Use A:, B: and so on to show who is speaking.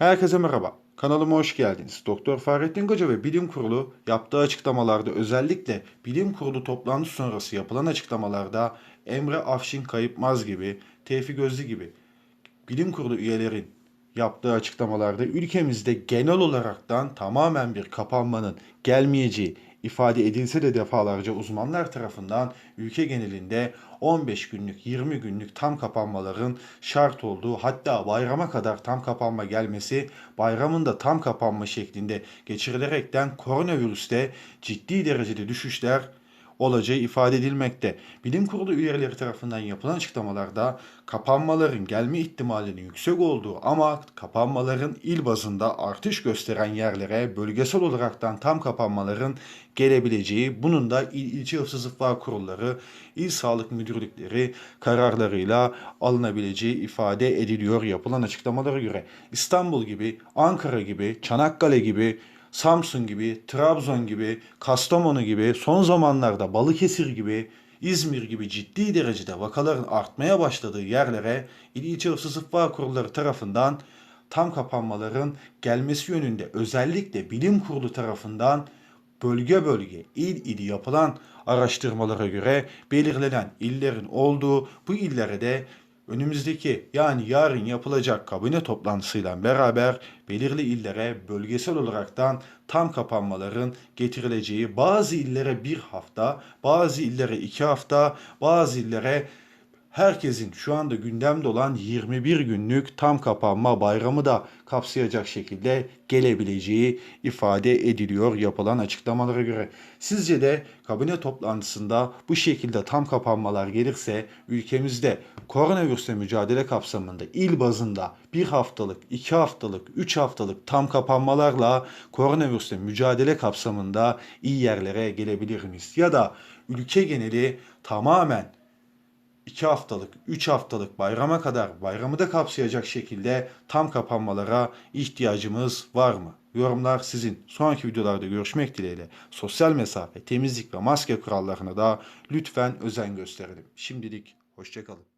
A: Herkese merhaba. Kanalıma hoş geldiniz. Doktor Fahrettin Koca ve Bilim Kurulu yaptığı açıklamalarda özellikle Bilim Kurulu toplantı sonrası yapılan açıklamalarda Emre Afşin Kayıpmaz gibi, Tevfik Özlü gibi Bilim Kurulu üyelerin yaptığı açıklamalarda ülkemizde genel olaraktan tamamen bir kapanmanın gelmeyeceği ifade edilse de defalarca uzmanlar tarafından ülke genelinde 15 günlük 20 günlük tam kapanmaların şart olduğu hatta bayrama kadar tam kapanma gelmesi bayramın da tam kapanma şeklinde geçirilerekten koronavirüste ciddi derecede düşüşler olacağı ifade edilmekte. Bilim kurulu üyeleri tarafından yapılan açıklamalarda kapanmaların gelme ihtimalinin yüksek olduğu ama kapanmaların il bazında artış gösteren yerlere bölgesel olaraktan tam kapanmaların gelebileceği, bunun da il ilçe hıfzı kurulları, il sağlık müdürlükleri kararlarıyla alınabileceği ifade ediliyor yapılan açıklamalara göre. İstanbul gibi, Ankara gibi, Çanakkale gibi Samsun gibi, Trabzon gibi, Kastamonu gibi, son zamanlarda Balıkesir gibi, İzmir gibi ciddi derecede vakaların artmaya başladığı yerlere İl İlçe Hıfzı Kurulları tarafından tam kapanmaların gelmesi yönünde özellikle bilim kurulu tarafından bölge bölge, il il yapılan araştırmalara göre belirlenen illerin olduğu bu illere de önümüzdeki yani yarın yapılacak kabine toplantısıyla beraber belirli illere bölgesel olaraktan tam kapanmaların getirileceği bazı illere bir hafta, bazı illere iki hafta, bazı illere herkesin şu anda gündemde olan 21 günlük tam kapanma bayramı da kapsayacak şekilde gelebileceği ifade ediliyor yapılan açıklamalara göre. Sizce de kabine toplantısında bu şekilde tam kapanmalar gelirse ülkemizde koronavirüsle mücadele kapsamında il bazında bir haftalık, iki haftalık, üç haftalık tam kapanmalarla koronavirüsle mücadele kapsamında iyi yerlere gelebilir miyiz? Ya da ülke geneli tamamen 2 haftalık, 3 haftalık bayrama kadar bayramı da kapsayacak şekilde tam kapanmalara ihtiyacımız var mı? Yorumlar sizin. Sonraki videolarda görüşmek dileğiyle. Sosyal mesafe, temizlik ve maske kurallarına da lütfen özen gösterelim. Şimdilik hoşçakalın.